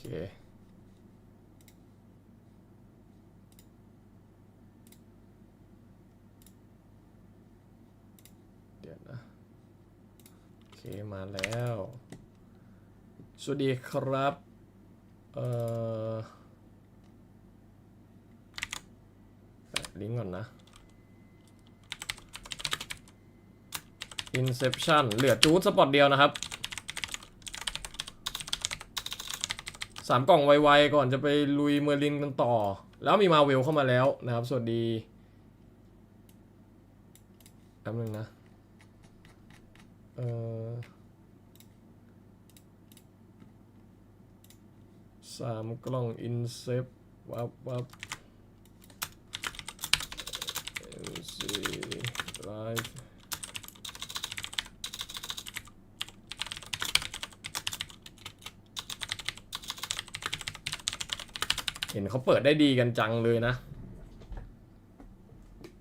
เคเดี๋ยวนะโอเคมาแล้ว สวัสดีครับ เอ่อแปะลิงก์ก่อนนะ Inception เหลือจูดสปอตเดียวนะครับ สามกล่องไวๆก่อนจะไปลุยเมอร์ลินกันต่อ แล้วมีมาเวลเข้ามาแล้วนะครับ สวัสดีแป๊บนึงนะ เออสามกล่องอินเซปวับวับเอ็นซีไลฟ์เห็นเขาเปิดได้ดีกันจังเลยนะ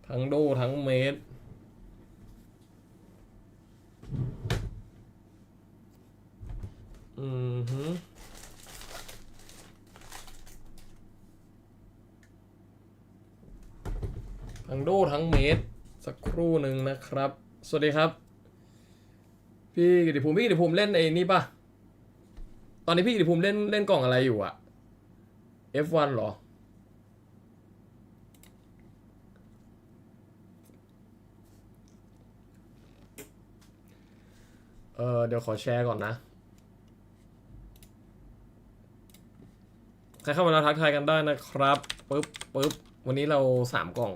ทั้งโดทั้งเมดอือฮึทั้งโดทั้งเมตรสักครู่หนึ่งนะครับ สวัสดีครับ พี่กิติภูมิพี่กิติภูมิเล่นไอ้นี่ปะตอนนี้พี่กิติภูมิเล่นเล่นกล่องอะไรอยู่อะ F1 หรอ เออเดี๋ยวขอแชร์ก่อนนะ ใครเข้ามาแล้วทักทายกันได้นะครับปึ๊บปึ๊บวันนี้เราสามกล่อง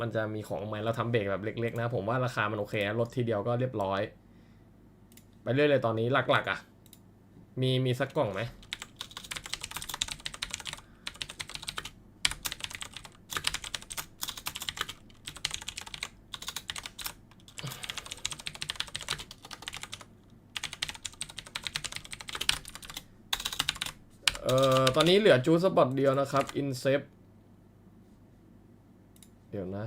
มันจะมีของใหม่เราทำเบรกแบบเล็กๆนะ ผมว่าราคามันโอเคลดทีเดียวก็เรียบร้อย ไปเรื่อยเลยตอนนี้หลักๆอะ มีมีสักกล่องไหมเอ่อ ตอนนี้เหลือจูสปอตเดียวนะครับอินเซฟเดี๋ยวนะ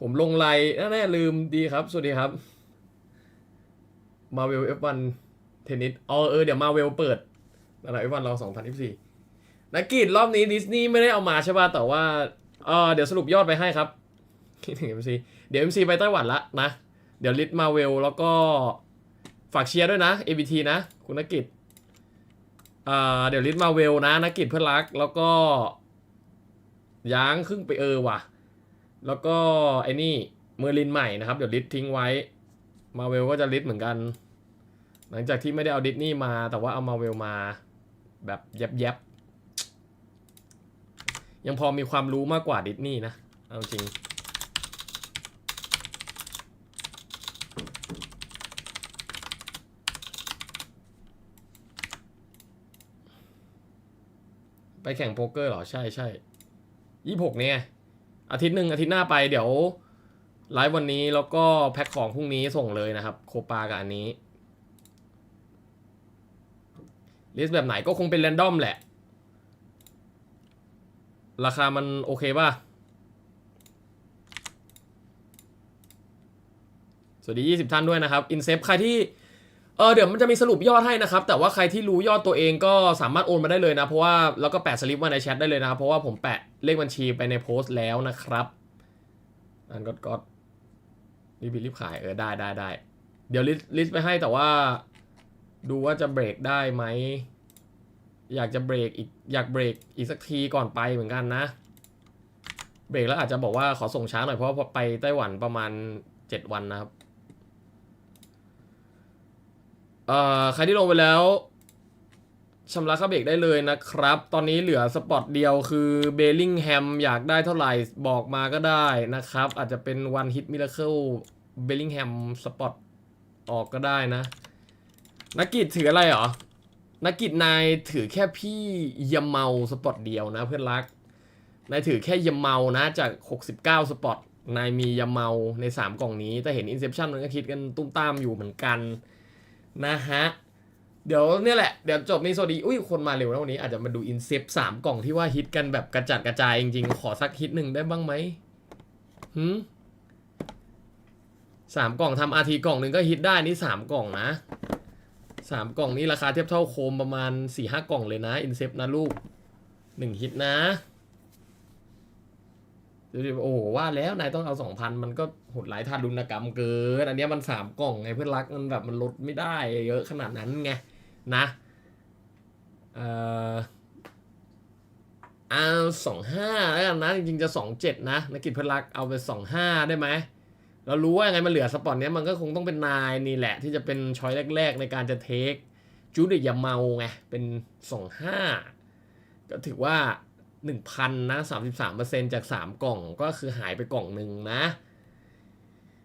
ผมลงไลน์แน่ๆลืมดีครับ สวัสดีครับมาเวล F1 เทนนิสอ๋อเออเดี๋ยวมาเวลเปิดอะไร F1 เรา2024นักกีฬรอบนี้ดิสนีย์ไม่ได้เอามาใช่ป่ะแต่ว่าเออเดี๋ยวสรุปยอดไปให้ครับคิดถึง MC เดี๋ยว MC ไปไต้หวันละนะ เดี๋ยวลิสมาเวลแล้วก็ ฝากเชียร์ด้วยนะ ABT นะ คุณนักกิจเดี๋ยวลิสมาเวลนะนักกิจเพื่อนรัก แล้วก็ย้างครึ่งไปเออว่ะ แล้วก็ไอ้นี่เมอร์ลินใหม่นะครับ เดี๋ยวลิสทิ้งไว้ มาเวลก็จะลิสเหมือนกัน หลังจากที่ไม่ได้เอาดิสนี่มา แต่ว่าเอามาเวลมาแบบแยบๆยังพอมีความรู้มากกว่าดิสนี่นะ เอาจริง แข่งโป๊กเกอร์เหรอ ใช่ใช่ยี่หกเนี่ยอาทิตย์หนึ่งอาทิตย์หน้าไปเดี๋ยวไลฟ์วันนี้แล้วก็แพ็คของพรุ่งนี้ส่งเลยนะครับ โคปากับอันนี้ลิสต์แบบไหนก็คงเป็นแรนดอมแหละ ราคามันโอเคป่ะ สวัสดี 20 ท่านด้วยนะครับ อินเซฟใครที่ เออเดี๋ยวมันจะมีสรุปยอดให้นะครับ แต่ว่าใครที่รู้ยอดตัวเองก็สามารถโอนมาได้เลยนะ เพราะว่าแล้วก็แปะสลิปไว้ในแชทได้เลยนะครับ เพราะว่าผมแปะเลขบัญชีไปในโพสต์แล้วนะครับอันก็ก็รีบรีบขายเออได้ได้ได้เดี๋ยวลิสต์ลิสต์ไปให้แต่ว่า ดูว่าจะเบรกได้ไหมอยากจะเบรกอีกอยากเบรกอีกสักทีก่อนไปเหมือนกันนะ เบรกแล้วอาจจะบอกว่าขอส่งช้าหน่อยเพราะว่าไปไต้หวันประมาณ 7 วันนะครับ เอ่อใครที่ลงไปแล้วชำระค่าเบรกได้เลยนะครับ ตอนนี้เหลือสปอตเดียวคือเบลลิงแฮมอยากได้เท่าไหร่บอกมาก็ได้นะครับ อาจจะเป็นวันฮิตมิราเคิลเบลลิงแฮมสปอตออกก็ได้นะ นักกิจถืออะไรหรอ นักกิจนายถือแค่พี่ยมเมาสปอตเดียวนะเพื่อนรัก นายถือแค่ยมเมานะจาก 69 สปอต นายมียมเมาใน 3 กล่องนี้ แต่เห็น Inception มันก็คิดกันตุ้มตามอยู่เหมือนกัน นะฮะ เดี๋ยวเนี่ยแหละ เดี๋ยวจบนี้สวัสดี อุ้ยคนมาเร็วนะวันนี้อาจจะมาดู Incep สามกล่องที่ว่าฮิตกันแบบกระจัดกระจายจริงๆ ขอสักฮิตหนึ่งได้บ้างไหมหืมสามกล่องทำอาทีกล่องหนึ่งก็ฮิตได้นี่สามกล่องนะสามกล่องนี้ราคาเทียบเท่าโคมประมาณสี่ห้ากล่องเลยนะอินเซปนะลูกหนึ่งฮิตนะ ดูดิโอ้โหว่าแล้วนายต้องเอาสองพันมันก็โหดหลายทารุณกรรมเกิน อันนี้มันสามกล่องไงเพื่อนรักมันแบบมันลดไม่ได้เยอะขนาดนั้นไงนะเอ่อเอาสองห้าแล้วกันนะจริงๆจะสองเจ็ดนะนักกิจเพื่อนรักเอาไปสองห้าได้ไหมเรารู้ว่ายังไงมันเหลือสปอตเนี้ยมันก็คงต้องเป็นนายนี่แหละ ที่จะเป็นช้อยแรก ๆ ในการจะเทคจูดอย่าเมาไงเป็นสองห้าก็ถือว่า หนึ่งพันนะสามสิบสามเปอร์เซ็นจากสามกล่องก็คือหายไปกล่องหนึ่งนะ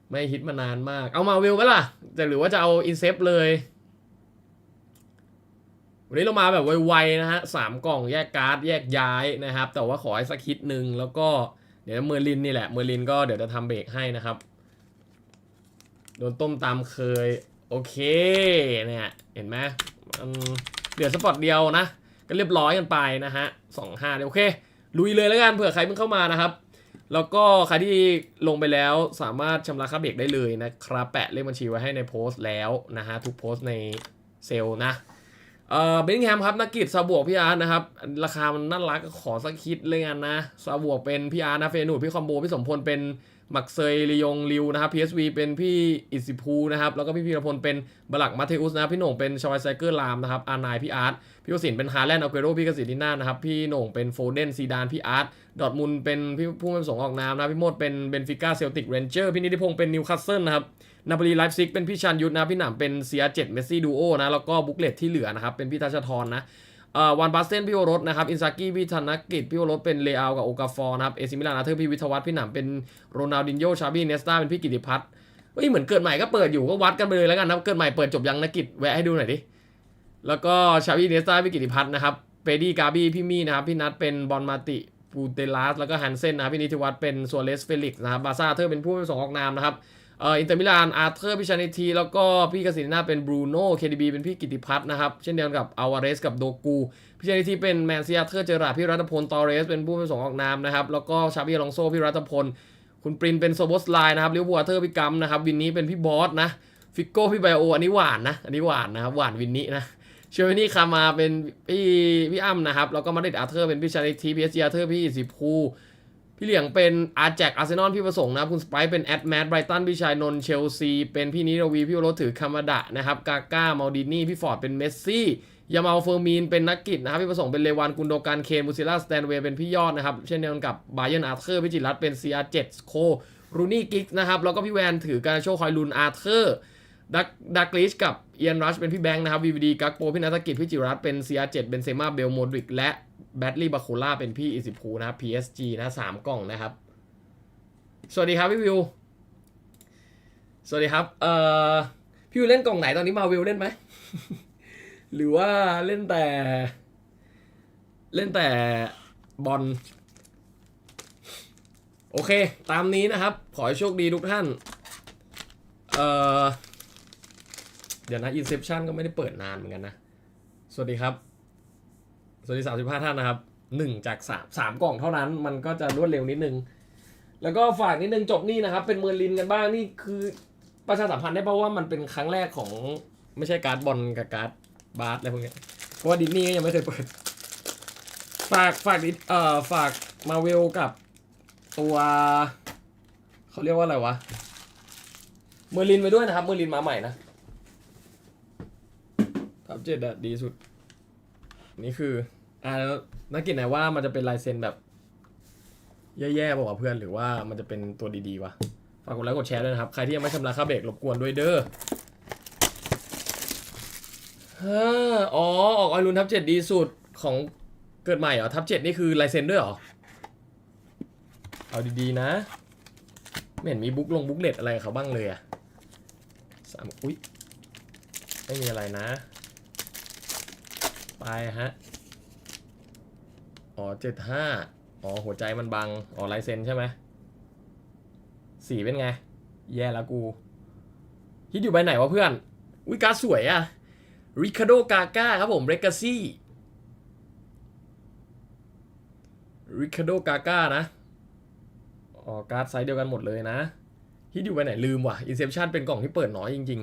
ไม่ฮิตมานานมาก เอามาวิวไหมล่ะแต่หรือว่าจะเอาอินเซฟเลย วันนี้เรามาแบบไวๆนะฮะสามกล่องแยกการ์ดแยกย้ายนะครับ แต่ว่าขอให้สักฮิตหนึ่งแล้วก็เดี๋ยวเมอร์ลินนี่แหละ เมอร์ลินก็เดี๋ยวจะทำเบรกให้นะครับ โดนต้มตามเคย โอเคเนี่ยเห็นไหมเหลือสปอตเดียวนะ ก็เรียบร้อยกันไปนะฮะสองห้าโอเค ลุยเลยแล้วกันเผื่อใครเพิ่งเข้ามานะครับ แล้วก็ใครที่ลงไปแล้วสามารถชำระค่าเบรกได้เลยนะครับแปะเลขบัญชีไว้ให้ในโพสต์แล้วนะฮะทุกโพสต์ในเซลล์นะเอ่อเบนแฮมครับนักกิจซาบวกพี่อาร์นะครับ ราคามันน่ารักขอสักคิดเลยกันนะซาบวกเป็นพี่อาร์นะเฟนูดพี่คอมโบพี่สมพลเป็น มักเซยลียงลิวนะครับ PSV เป็นพี่อิสิภูนะครับ แล้วก็พี่พีรพลเป็นบลักมาเทอุสนะพี่โหน่งเป็นชอยไซเคิลลามนะครับ อานายพี่อาร์ต พี่วสินเป็นฮาแลนด์อัลเกโรพี่กสิทินานะครับ พี่โหน่งเป็นโฟเดนซีดานพี่อาร์ต ดอทมุนเป็นพี่ผู้ไม่ประสงค์ออกนามนะ พี่โมดเป็นเบนฟิก้าเซลติกเรนเจอร์ พี่นิติพงศ์เป็นนิวคาสเซิลนะครับ นาโปลีไลฟ์ซิกเป็นพี่ชันยุทธนะ พี่หนามเป็นเซียเจ็ดเมสซี่ดูโอนะ แล้วก็บุ๊กเลตที่เหลือนะครับ เป็นพี่ทัชทรนะ วันบาสเซนพี่โอรสนะครับอินซากิพี่ธนกิจพี่โอรสเป็นเลอากับโอกาฟอร์นะครับเอซิมิลานอาเธอร์พี่วิทวัฒน์พี่หนามเป็นโรนัลดินโยชาบี้เนสตาเป็นพี่กิติพัฒน์เฮ้ยเหมือนเกิดใหม่ก็เปิดอยู่ก็วัดกันไปเลยแล้วกันนะเกิดใหม่เปิดจบยังนักกิจแวะให้ดูหน่อยดิแล้วก็ชาบี้เนสตาพี่กิติพัฒน์นะครับเปดี้กาบี้พี่มี่นะครับพี่นัทเป็นบอลมาติปูเตลัสแล้วก็ฮันเซนนะครับพี่นิติวัฒน์เป็นซัวเรสเฟลิกซ์นะครับบาซ่าเธอเป็นผู้ส่งออกนามนะครับ เอ่ออินเตอร์มิลานอาร์เธอร์พิชานิที แล้วก็พี่กสิณนาเป็นบรูโน่เคดีบีเป็นพี่กิติพัฒน์นะครับ เช่นเดียวกับอาวาเรสกับโดกู พิชานิทีเป็นแมนซีอาเธอร์เจอราร์พี่รัตพลตอเรส เป็นผู้ประสงออกนามนะครับ แล้วก็ชาบีอลองโซพี่รัตพล คุณปรินเป็นโซโบสไลน์นะครับลิวอร์พูลอาร์เธอร์พี่กัมนะครับวินนี้เป็นพี่บอสนะฟิกโก้พี่ไบโออันนี้หวานนะอันนี้หวานนะครับหวานวินนี้นะเชอร์นี่คามาเป็นพี่พี่อ้ำนะครับแล้วก็มาดริดอาร์เธอร์เป็นพี่ชานิทีพีเอสจีอาร์เธอร์พี่อิสิภู พี่เหลียงเป็นอาร์แจกอาร์เซนอลพี่ประสงค์นะครับ คุณสไปซ์เป็นแอดแมดไบรตันพี่ชายนนเชลซี เป็นพี่นิรวี พี่โรถถือคามาดะนะครับ กาก้ามาดินี่ พี่ฟอร์ดเป็นเมสซี่ ยามาลเฟอร์มีน เป็นนักกิจนะครับ พี่ประสงค์เป็นเลวานกุนโดการเคนมูซิล่าสแตนเวย์เป็นพี่ยอดนะครับ เช่นเดียวกันกับบาเยนอาร์เธอร์พี่จิรัตเป็นซีอาร์เจ็ดโครูนี่กิกนะครับ แล้วก็พี่แวนถือการโชคอยลุนอาร์เธอร์ ดักดักลิชกับเอียนรัชเป็นพี่แบงค์นะครับ VVD กักโปพี่นัทกิจพี่จิรัตเป็น CR7 เป็นเซมาเบลโมดริกและแบตลี่บาโคล่าเป็นพี่อิสิภูนะครับ PSG นะสามกล่องนะครับ สวัสดีครับพี่วิว สวัสดีครับเอ่อพี่วิวเล่นกล่องไหนตอนนี้มาวิวเล่นไหม หรือว่าเล่นแต่ เล่นแต่บอลโอเค ตามนี้นะครับ ขอให้โชคดีทุกท่าน เอ่อ ดี๋ยวนะ Inception ก็ไม่ได้เปิดนานเหมือนกันนะ สวัสดีครับ สวัสดีสามสิบห้าท่านนะครับหนึ่งจากสามสามกล่องเท่านั้น มันก็จะรวดเร็วนิดนึง แล้วก็ฝากนิดนึงจบนี่นะครับ เป็นเมอร์ลินกันบ้างนี่คือประชาสัมพันธ์ได้เพราะว่ามันเป็นครั้งแรกของไม่ใช่การ์ดบอลกับการ์ดบาสอะไรพวกนี้เพราะว่าดิสนีย์ยังไม่เคยเปิด ฝากฝากดิเอ่อฝากมาเวลกับตัวเขาเรียกว่าอะไรวะเมอร์ลินไปด้วยนะครับเมอร์ลินมาใหม่นะ ทับเจ็ดอะดีสุด นี่คืออ่าแล้วนักกิจไหนว่ามันจะเป็นลายเซ็นแบบ แย่ๆบอกว่าเพื่อนหรือว่ามันจะเป็นตัวดีๆวะฝากกดไลค์กดแชร์ด้วยนะครับ ใครที่ยังไม่ชำระค่าเบรกรบกวนด้วยเด้อฮ่าอ๋อออกออยลุนทับเจ็ดดีสุดของเกิดใหม่เหรอทับเจ็ดนี่คือลายเซ็นด้วยเหรอ เอาดีๆนะ ไม่เห็นมีบุ๊กลงบุ๊กเลตอะไรเขาบ้างเลยอะสามอุ๊ยไม่มีอะไรนะ ไปฮะ อ๋อเจ็ดห้าอ๋อ หัวใจมันบัง อ๋อลายเซ็นใช่ไหมสีเป็นไง แย่แล้วกู ฮิตอยู่ใบไหนวะเพื่อน อุ้ยการสวยอะริคาโดกาก้าครับผมเรกาซี่ริคาโดกาก้านะ อ๋อ การ์ดไซส์เดียวกันหมดเลยนะ ฮิตอยู่ไปไหนลืมว่ะ Inception เป็นกล่องที่เปิดน้อยจริง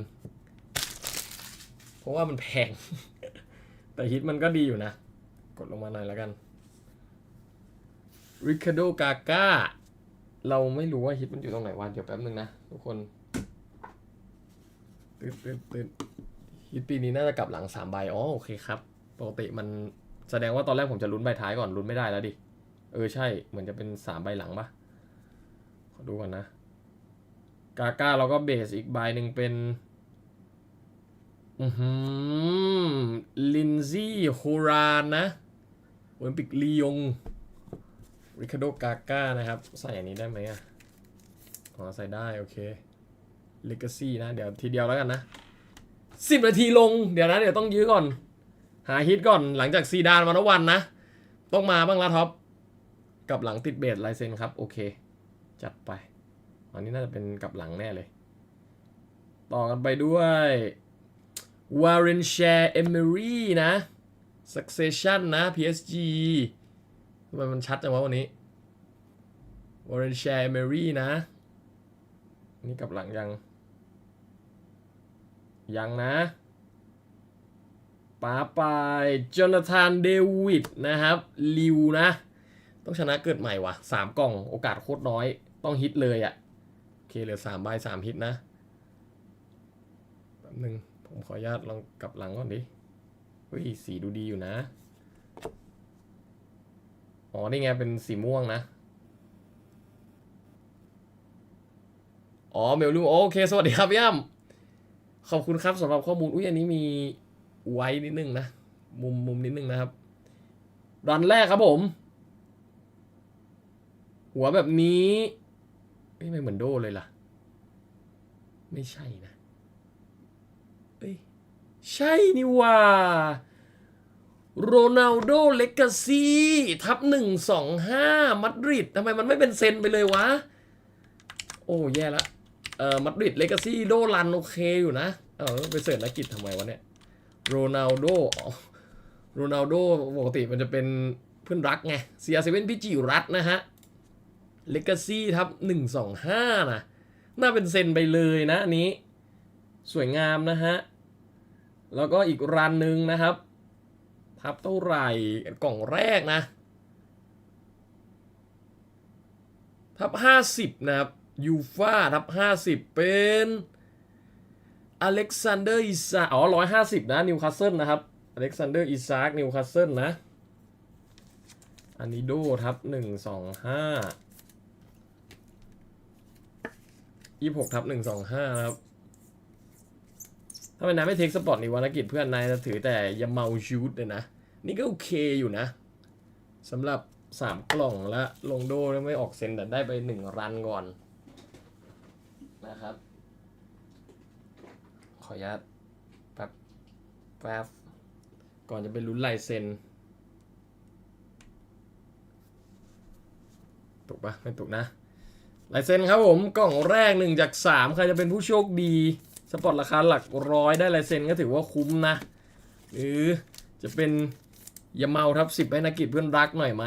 ๆ เพราะว่ามันแพง แต่ฮิตมันก็ดีอยู่นะ กดลงมาหน่อยแล้วกัน Ricardo Gaga เราไม่รู้ว่าฮิตมันอยู่ตรงไหนวะเดี๋ยวแป๊บนึงนะ ทุกคนตืดตืดตืดฮิตปีนี้น่าจะกลับหลังสามใบอ๋อโอเคครับ ปกติมันแสดงว่าตอนแรกผมจะลุ้นใบท้ายก่อนลุ้นไม่ได้แล้วดิ เออใช่ เหมือนจะเป็นสามใบหลังปะขอดูก่อนนะ กาก้าเราก็เบสอีกใบหนึ่งเป็น อือหือลินซี่โฮรานนะโอลิมปิกลียง ริคาโดกาก้านะครับ ใส่อันนี้ได้ไหมอะอ๋อใส่ได้ โอเคเลกาซี่นะ เดี๋ยวทีเดียวแล้วกันนะสิบนาทีลง เดี๋ยวนะ เดี๋ยวต้องยื้อก่อน หาฮิตก่อนหลังจากซีดานมาทุกวันนะ ต้องมาบ้างละท็อป กับหลังติดเบสลายเซ็นครับ โอเค จัดไป อันนี้น่าจะเป็นกับหลังแน่เลย ต่อกันไปด้วย วา r รนแชร์เอม r รี่นะ Succession นะ PSG ทำไมมันชัดจังวะวันนี้วา r รนแชร์เอม r รี่นะ นี่กับหลังยัง ยังนะป๋าไปจอนาธานเดวิดนะครับ ลิวนะ ต้องชนะเกิดใหม่ว่ะสามกล่องโอกาสโคตรน้อย ต้องฮิตเลยอะ่ะ โอเคเหลือสามใบสามฮิตนะ แป๊บหนึ่ง ผมขออนุญาตลองกลับหลังก่อนดิเฮ้ยสีดูดีอยู่นะ อ๋อ นี่ไงเป็นสีม่วงนะ อ๋อ เมลลูโอเค สวัสดีครับย่ำขอบคุณครับสำหรับข้อมูล อุ้ยอันนี้มีไว้นิดนึงนะ มุมมุมนิดนึงนะครับรันแรกครับผม หัวแบบนี้ไม่เหมือนโดเลยล่ะ ไม่ใช่นะ เอ้ยใช่นี่ว่าโรนัลโดเลกาซีทับหนึ่งสองห้ามาดริดทำไมมันไม่เป็นเซนไปเลยวะ โอ้ แย่ละเอ่อมาดริดเลกาซีโดรันโอเคอยู่นะ เออไปเสิร์ชนักกิจทำไมวะเนี่ยโรนัลโดโรนัลโดปกติมันจะเป็นเพื่อนรักไงเซียเซเว่นพี่จิรัตน์นะฮะเลกาซี่ทับหนึ่งสองห้านะ น่าเป็นเซนไปเลยนะอันนี้ สวยงามนะฮะ แล้วก็อีกรันหนึ่งนะครับ ทับเท่าไหร่กล่องแรกนะ ทับห้าสิบนะครับยูฟาทับห้าสิบเป็นอเล็กซานเดอร์อิซาอ๋อร้อยห้าสิบนะนิวคาสเซิลนะครับอเล็กซานเดอร์อิซากนิวคาสเซิลนะอันนี้โดทับหนึ่งสองห้ายี่หกทับหนึ่งสองห้าครับ ถ้าเป็นนายไม่เทคสปอร์ตนี่วานกิจเพื่อนนายจะถือแต่ยาเมาชูดเลยนะ นี่ก็โอเคอยู่นะสำหรับสามกล่องและลงโดแล้วไม่ออกเซนแต่ได้ไปหนึ่งรันก่อนนะครับ ขออนุญาตแป๊บแป๊บก่อนจะไปลุ้นลายเซ็นถูกปะไม่ถูกนะลายเซ็นครับผม กล่องแรกหนึ่งจากสามใครจะเป็นผู้โชคดี สปอร์ตราคาหลักร้อยได้ลายเซ็นก็ถือว่าคุ้มนะ หรือจะเป็นอยาเมาทับสิบให้นักกิจเพื่อนรักหน่อยไหม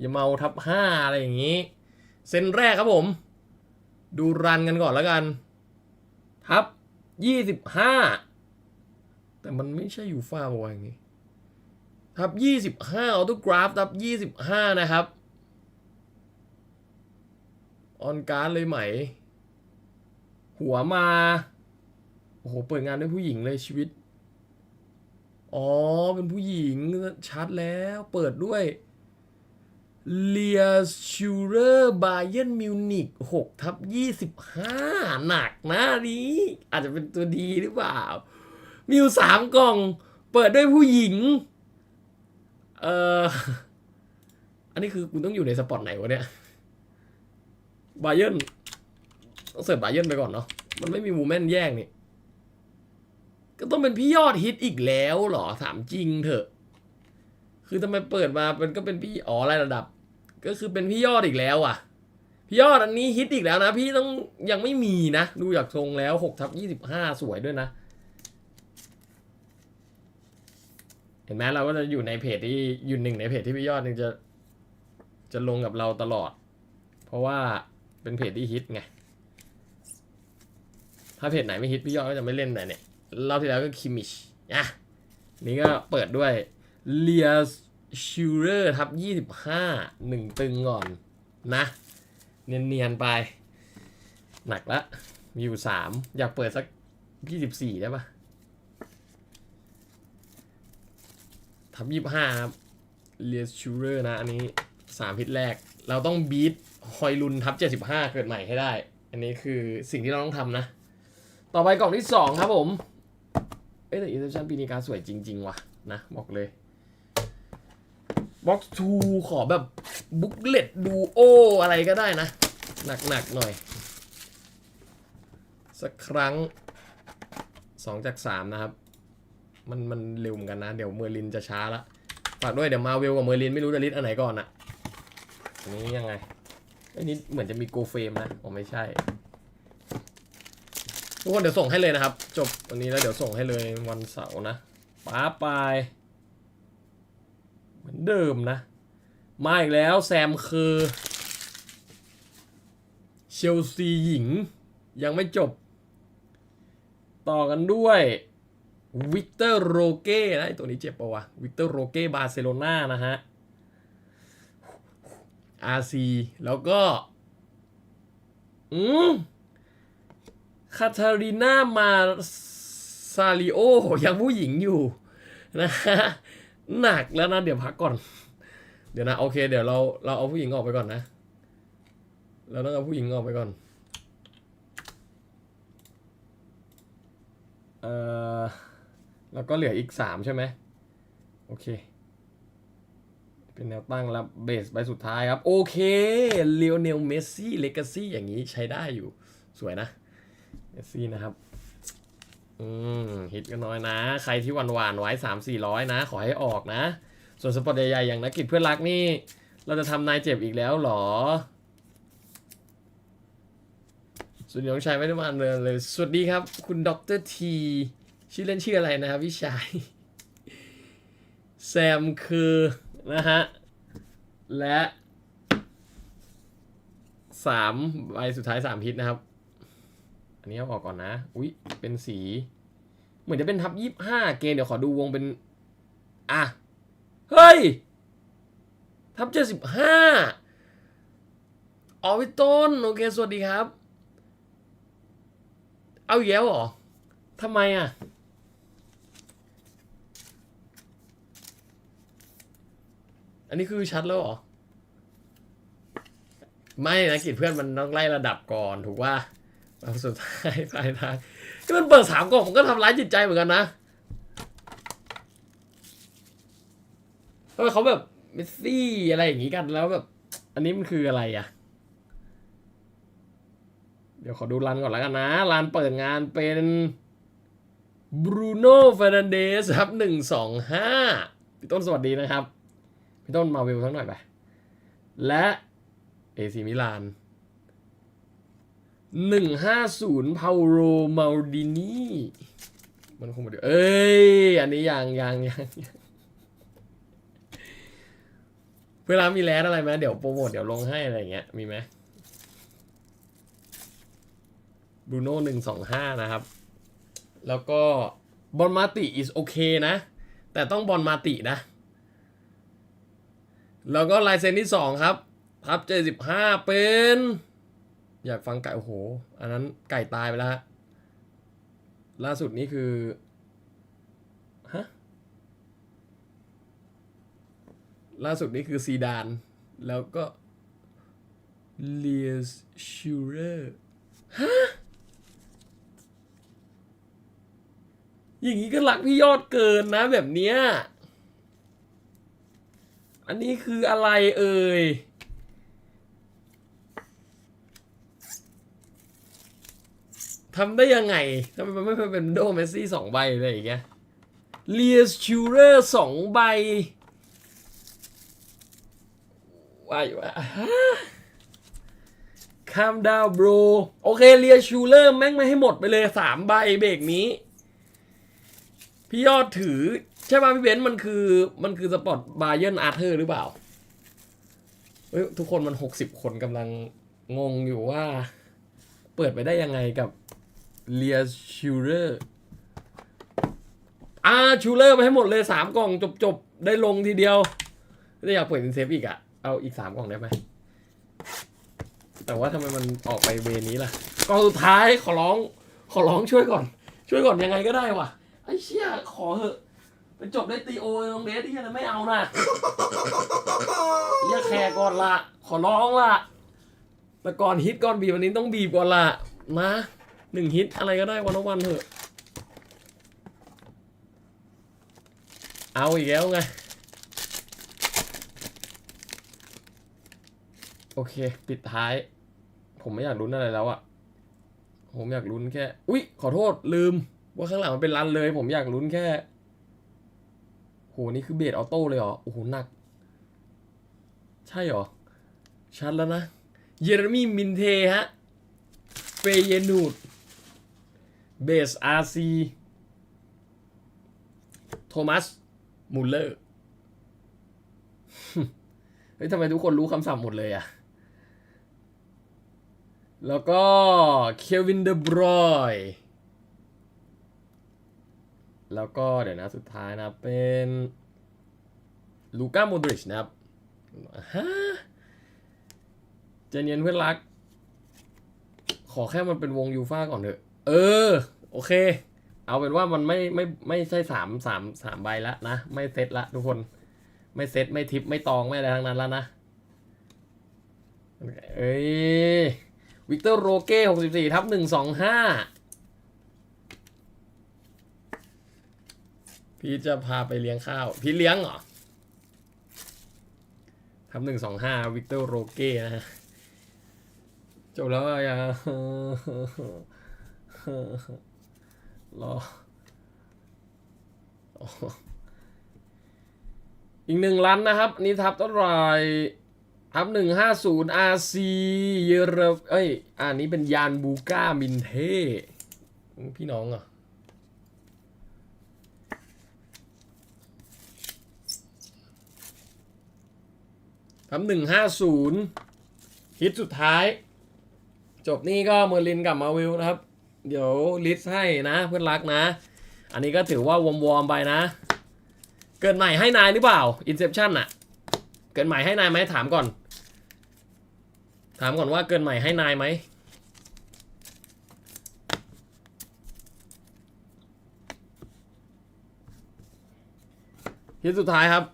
อยาเมาทับห้าอะไรอย่างนี้ เซ็นแรกครับผม ดูรันกันก่อนแล้วกัน ทับยี่สิบห้าแต่มันไม่ใช่ยูฟ่าบอกว่าอย่างนี้ ทับยี่สิบห้าออโตกราฟทับยี่สิบห้านะครับ ออนการ์ดเลยไหม หัวมา โอ้โห เปิดงานด้วยผู้หญิงเลยชีวิต อ๋อ เป็นผู้หญิงชัดแล้ว เปิดด้วยเลียชูเรอร์บาเยนมิวนิก6ทับ25หนักนะนี้ อาจจะเป็นตัวดีหรือเปล่า มิวสามกล่อง เปิดด้วยผู้หญิง เอ่อ อันนี้คือคุณต้องอยู่ในสปอตไหนวะเนี่ย บาเยนต้องเสิร์ฟบาเยนไปก่อนเนาะ มันไม่มีมูเมนต์แย่งนี่ ก็ต้องเป็นพี่ยอดฮิตอีกแล้วเหรอถามจริงเถอะ คือทำไมเปิดมาเป็นก็เป็นพี่อ๋อรายระดับ ก็คือเป็นพี่ยอดอีกแล้วอะ พี่ยอดอันนี้ฮิตอีกแล้วนะ พี่ต้องยังไม่มีนะ ดูจากทรงแล้วหกทับยี่สิบห้าสวยด้วยนะ เห็นไหมเราก็จะอยู่ในเพจที่อยู่หนึ่งในเพจที่พี่ยอดนึงจะ จะลงกับเราตลอด เพราะว่าเป็นเพจที่ฮิตไงถ้าเพจไหนไม่ฮิตพี่ยอดก็จะไม่เล่นไหนเนี่ย รอบที่แล้วก็คิมิชอะนี่ก็เปิดด้วยเลียชูเรอร์ทับยี่สิบห้าหนึ่งตึงก่อนนะ เนียนๆไป หนักละ มีอยู่สามอยากเปิดสักยี่สิบสี่ได้ปะทับยี่ห้าครับเลียชูเรอร์นะ อันนี้สามฮิตแรก เราต้องบีทฮอยลุนทับเจ็ดสิบห้าเกิดใหม่ให้ได้ อันนี้คือสิ่งที่เราต้องทำนะ ต่อไปกล่องที่สองครับผม อ้ยแต่อินเตอร์ชันปีนี้การสวยจริง ๆ ว่ะนะ บอกเลยบ็อกซ์ทูขอแบบบุ๊กเลตดูโออะไรก็ได้นะ หนัก ๆ หน่อย สักครั้งสองจากสามนะครับ มันมันเร็วเหมือนกันนะ เดี๋ยวเมอร์ลินจะช้าละฝากด้วยเดี๋ยวมาเวลกับเมอร์ลินไม่รู้จะลิสอันไหนก่อนอะอันนี้ยังไงไอ้ยนี่เหมือนจะมีโกเฟมนะผมไม่ใช่ ทุกคนเดี๋ยวส่งให้เลยนะครับ จบวันนี้แล้วเดี๋ยวส่งให้เลยวันเสาร์นะป้าปายเหมือนเดิมนะ มาอีกแล้วแซมคือเชลซีหญิง ยังไม่จบ ต่อกันด้วยวิกเตอร์โรเก้นะตัวนี้เจ็บปะวะวิกเตอร์โรเก้บาร์เซโลนานะฮะอาซีแล้วก็ อืม คาทารีนามาซาริโอยังผู้หญิงอยู่นะฮะหนักแล้วนะ เดี๋ยวพักก่อน เดี๋ยวนะ โอเค เดี๋ยวเราเราเอาผู้หญิงออกไปก่อนนะเราต้องเอาผู้หญิงออกไปก่อนเอ่อแล้วก็เหลืออีกสามใช่ไหมโอเค เป็นแนวตั้งแล้วเบสใบสุดท้ายครับ โอเคเล o เนลเมสซี่เลกาซี่อย่างนี้ใช้ได้อยู่สวยนะ เมสซี่นะครับ อืมฮิตก็น้อยนะ ใครที่หวานหวานไว้สามสี่ร้อยนะ ขอให้ออกนะ ส่วนสปอร์ตใหญ่ๆ อย่างนักกิจเพื่อนรักนี่ เราจะทำนายเจ็บอีกแล้วหรอส่วนน้องชายไม่ได้มาเลยเลย สวัสดีครับ คุณด็อกเตอร์ที ชื่อเล่นชื่ออะไรนะครับพี่ชาย แซมคือนะฮะ และสามใบสุดท้ายสามฮิตนะครับ อันนี้เอาออกก่อนนะ อุ๊ยเป็นสี เหมือนจะเป็นทับยี่ห้าเกณฑ์เดี๋ยวขอดูวงเป็น อะ เฮ้ย ทับเจ็ดสิบห้าออวิต้นโอเค สวัสดีครับ เอาอีกแล้วหรอทำไมอะ อันนี้คือชัดแล้วหรอ ไม่นะกิจเพื่อนมันต้องไล่ระดับก่อนถูกว่า เอาสุดท้ายปลายทางที่มันเปิดสามกล่องผมก็ทำร้ายจิตใจเหมือนกันนะทำไมเขาแบบเมสซี่อะไรอย่างงี้กันแล้วแบบ อันนี้มันคืออะไรอะ เดี๋ยวขอดูรันก่อนแล้วกันนะรันเปิดงานเป็นบรูโน่เฟ r ร์นันเดสครับหนึ่งสองห้าพี่ต้นสวัสดีนะครับ พี่ต้นมาวิวทั้งหน่อยไป และเอซีมิลาน หนึ่งห้าศูนย์พาโรมาดินีมันคงมาดูเอ้ย อันนี้ยังยังยังยังเวลามีแลนอะไรไหมเดี๋ยวโปรโมทเดี๋ยวลงให้อะไรเงี้ย มีไหมบรูโน่หนึ่งสองห้านะครับ แล้วก็บอลมาติ is โอเคนะ แต่ต้องบอลมาตินะ แล้วก็ลายเซ็นที่สองครับ ทับเจ็ดสิบห้าเป็น อยากฟังไก่โอ้โห อันนั้นไก่ตายไปแล้วล่าสุดนี้คือ ฮะ ล่าสุดนี้คือซีดาน แล้วก็เลียสชูเรอร์ฮะ อย่างนี้ก็รักพี่ยอดเกินนะแบบเนี้ย อันนี้คืออะไรเอ่ย ทำได้ยังไงทำไมมันไม่เป็นโดเมสซี่สองใบเลยอย่างเงี้ยเลียสชูเรอร์สองใบว่าอยู่ว่าคามดาวบรโอเคเลียชูเลอร์แม่งไม่ให้หมดไปเลยสามใบเบรกนี้ พี่ยอดถือ ใช่ป่ะพี่เบนซ์มันคือมันคือสปอร์ตบาเย r นอาร์เธอร์หรือเปล่า เฮ้ย ทุกคนมันหกสิบคนกำลังงงอยู่ว่า เปิดไปได้ยังไงกับ เลียชูเลอร์อ่าชูเลอร์ไปให้หมดเลยสามกล่องจบจบๆได้ลงทีเดียวถ้าอยากเปิดอินเซฟอีกอะเอาอีกสามกล่องได้ไหม แต่ว่าทำไมมันออกไปเวนี้ล่ะกล่องสุดท้ายขอร้องขอร้องช่วยก่อน ช่วยก่อนยังไงก็ได้ว่ะไอ้เชี่ยขอเหอะเป็นจบได้ตีโอตรงเดสที่ยังไม่เอานะเรียกแขกก่อนละขอร้องละแต่ก่อนฮิตก่อนบีบวันนี้ต้องบีบก่อนละนะ หนึ่งฮิตอะไรก็ได้วันละวันเถอะ เอาอีกแล้วไง โอเค ปิดท้าย ผมไม่อยากลุ้นอะไรแล้วอะผมอยากลุ้นแค่ อุ๊ย ขอโทษลืม ว่าข้างหลังมันเป็นรันเลย ผมอยากลุ้นแค่โหนี่คือเบสออโต้เลยเหรอ โอ้โห หนัก ใช่เหรอ ชัดแล้วนะ เยเรมีมินเทฮะเฟเยนูด เบสอาร์ซีโทมัสมูลเลอร์เฮ้ยทำไมทุกคนรู้คำศัพท์หมดเลยอะแล้วก็เควินเดบรอยแล้วก็เดี๋ยวนะสุดท้ายนะเป็นลูก้าโมดริชนะครับฮะเจนเยนเพื่อนรัก ขอแค่มันเป็นวงยูฟ่าก่อนเถอะ เออ โอเค เอาเป็นว่ามันไม่ไม่ไม่ใช่สามสามสามใบละนะ ไม่เซตละทุกคน ไม่เซตไม่ทิปไม่ตองไม่อะไรทั้งนั้นแล้วนะ เอ้ยวิกเตอร์โรเก้หกสิบสี่ทับหนึ่งสองห้าพี่จะพาไปเลี้ยงข้าว พี่เลี้ยงเหรอทับหนึ่งสองห้าวิกเตอร์โรเก้นะฮะจบแล้วอะอย่า รออีกหนึ่งล้านนะครับ นี่ทับเท่าไหร่ทับหนึ่งห้าศูนย์อาซีเยเรเอ้ยอันนี้เป็นยานบูก้ามินเทพี่น้องอะทับหนึ่งห้าศูนย์ฮิตสุดท้าย จบนี่ก็เมอร์ลินกับมาวิลนะครับ เดี๋ยวลิสต์ให้นะเพื่อนรักนะ อันนี้ก็ถือว่าวอร์มๆไปนะ เกิดใหม่ให้นายหรือเปล่า Inception อะเกิดใหม่ให้นายไหมถามก่อน ถามก่อนว่าเกินใหม่ให้นายไหมทีสุดท้ายครับ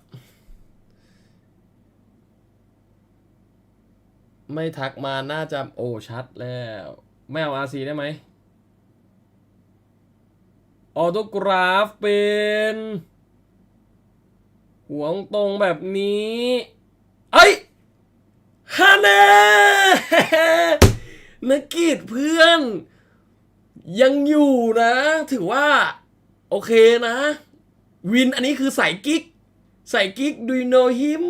ไม่ทักมาน่าจะโอ้ชัดแล้ว ไม่เอา RC ได้ไหม ออโตกราฟเป็นหวงตรงแบบนี้เอ้ยฮาเน่นักกีดเพื่อน ยังอยู่นะ ถือว่า โอเคนะ วินอันนี้คือใส่กิ๊ก ใส่กิ๊ก do you know him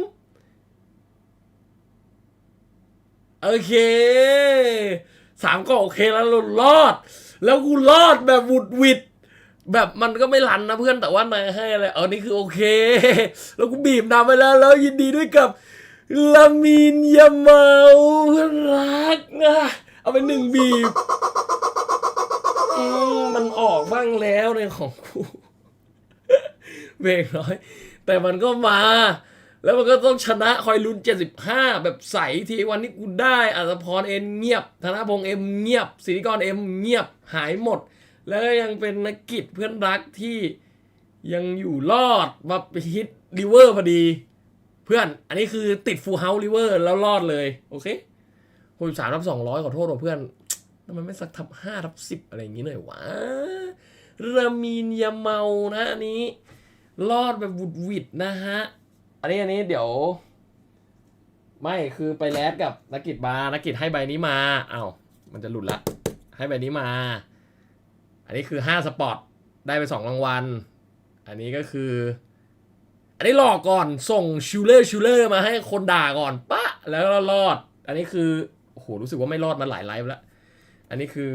โอเคสามก็โอเคแล้วรอด แล้วกูรอดแบบวุดวิด แบบมันก็ไม่รันนะเพื่อนแต่ว่านายให้อะไรเอานี่คือโอเค แล้วกูบีบนำไปแล้ว แล้วยินดีด้วยกับลามินยาเมาเพื่อนรักนะเอาไปหนึ่งบีบมมันออกบ้างแล้วในของกูเบรกน้อย แต่มันก็มา แล้วมันก็ต้องชนะคอยลุ้น 75 แบบใสทีวันนี้กูได้อัตพรเอ็นเงียบ ธนพงษ์เอ็มเงียบสิริกรเอ็มเงียบหายหมด แล้วก็ยังเป็นนักกิจเพื่อนรักที่ยังอยู่รอดมาไปฮิตริเวอร์พอดี เพื่อนอันนี้คือติดฟูลเฮาส์ริเวอร์แล้วรอดเลย โอเคหกสามทับสองร้อยขอโทษว่ะเพื่อนทำไมไม่สักทับห้าทับสิบอะไรอย่างนี้หน่อยวะรามีนยาเมานะอันนี้ รอดแบบวุดวิดนะฮะ อันนี้อันนี้เดี๋ยว ไม่คือไปแลดกับนักกิจบาร์นักกิจให้ใบนี้มาอ้าวมันจะหลุดละ ให้ใบนี้มา อันนี้คือห้าสปอตได้ไปสองรางวัล อันนี้ก็คือ อันนี้หลอกก่อนส่งชูเลอร์ชูเลอร์มาให้คนด่าก่อนปะแล้วก็รอด อันนี้คือโอ้โหรู้สึกว่าไม่รอดมาหลายไลฟ์แล้ว อันนี้คือ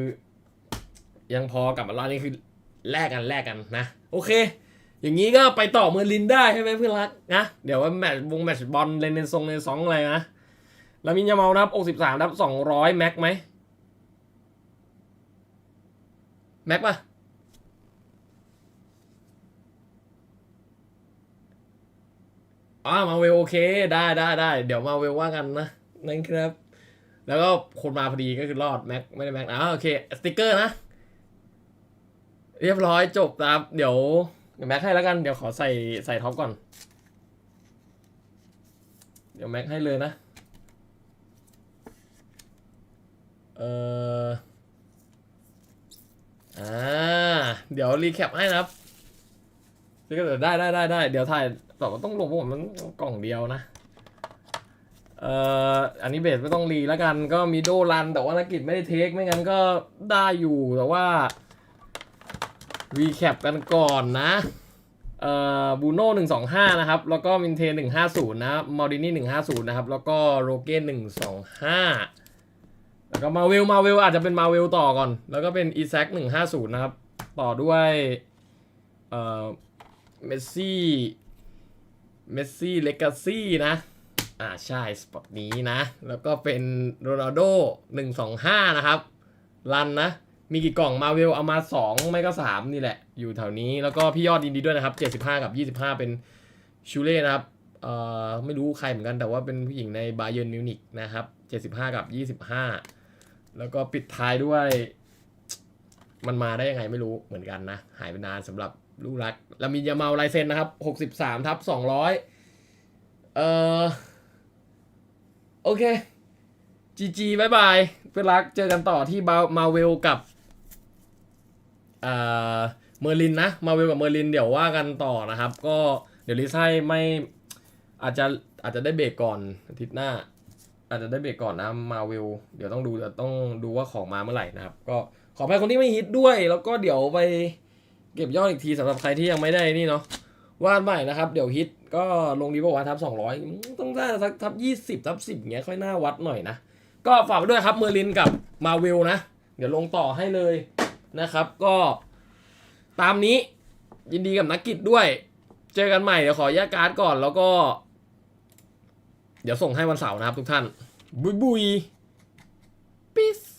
ยังพอกลับมารอดอันนี่คือแลกกันแลกกันนะ โอเค อย่างนี้ก็ไปต่อเมอลินได้ใช่ไหมเพื่อนรักนะเดี๋ยวว่าแมตช์วงแมตช์บอลเลนเนซงในสองอะไรนะแล้วมินยาเมานับอกสิบสามนับสองร้อยแม็กไหม แม็กป่ะอ่ามาเวลโอเคได้ได้ได้เดี๋ยวมาเวลว่ากันนะนั่นครับ แล้วก็คนมาพอดีก็คือรอดแม็กไม่ได้แม็กอ่าโอเคสติกเกอร์นะ เรียบร้อยจบครับเดี๋ยวเดี๋ยวแม็กให้แล้วกันเดี๋ยวขอใส่ใส่ท็อปก่อน เดี๋ยวแม็กให้เลยนะ เออ อ่า เดี๋ยวรีแคปให้นะครับนี่ก็เดี๋ยวได้ได้ได้ได้เดี๋ยวถ่ายแต่ว่าต้องลงเพราะว่ามันกล่องเดียวนะ เอ่อ อันนี้เบสไม่ต้องรีแล้วกัน ก็มีโดรัน แต่ว่านักกิจไม่ได้เทค ไม่งั้นก็ได้อยู่ แต่ว่ารีแคปกันก่อนนะ เอ่อ บูโน่หนึ่งสองห้านะครับ แล้วก็มินเทนหนึ่งห้าศูนย์นะ มอร์ดินี่หนึ่งห้าศูนย์นะครับ แล้วก็โรเก้หนึ่งสองห้า แล้วก็มาเวลมาเวลอาจจะเป็นมาเวลต่อก่อน แล้วก็เป็นอีแซคหนึ่งห้าศูนย์นะครับ ต่อด้วยเอ่อเมสซี่เมสซี่เลกาซี่นะ อ่าใช่สปอตนี้นะ แล้วก็เป็นโรนัลโดหนึ่งสองห้านะครับรันนะ มีกี่กล่องมาเวลเอามา2ไม่ก็3นี่แหละ อยู่แถวนี้แล้วก็พี่ยอดยินดีด้วยนะครับ75กับ25เป็นชูเล่นะครับเอ่อไม่รู้ใครเหมือนกันแต่ว่าเป็นผู้หญิงในบาเยิร์นมิวนิกนะครับ75 กับ 25 แล้วก็ปิดท้ายด้วย มันมาได้ยังไงไม่รู้เหมือนกันนะ หายไปนานสำหรับลูกรักล้วมียาเมาลายเซ็นนะครับ63ทับ200เอ่อโอเคจีจีบายบายเพื่อนรักเจอกันต่อที่บามาเวลกับเอ่อเมอร์ลินนะมาเวลกับเมอร์ลินเดี๋ยวว่ากันต่อนะครับ ก็เดี๋ยวลิซ่าไม่อาจจะอาจจะได้เบรกก่อนอาทิตย์หน้า อาจจะได้เบรกก่อนนะมาเวลเดี๋ยวต้องดูเดี๋ยวต้องดูว่าของมาเมื่อไหร่นะครับก็ขออภัยคนที่ไม่ฮิตด้วย แล้วก็เดี๋ยวไปเก็บยอดอีกทีสำหรับใครที่ยังไม่ได้นี่เนาะวาดใหม่นะครับ เดี๋ยวฮิตก็ลงดีบอกว่าทับสองร้อยต้องได้สักทับยี่สิบทับสิบเงี้ยค่อยน่าวัดหน่อยนะ ก็ฝากด้วยครับเมอร์ลินกับมาเวลนะ เดี๋ยวลงต่อให้เลยนะครับ ก็ตามนี้ยินดีกับนักกิจด้วย เจอกันใหม่เดี๋ยวขอแยกการ์ดก่อนแล้วก็ เดี๋ยวส่งให้วันเสาร์นะครับทุกท่าน Bui bui. Peace.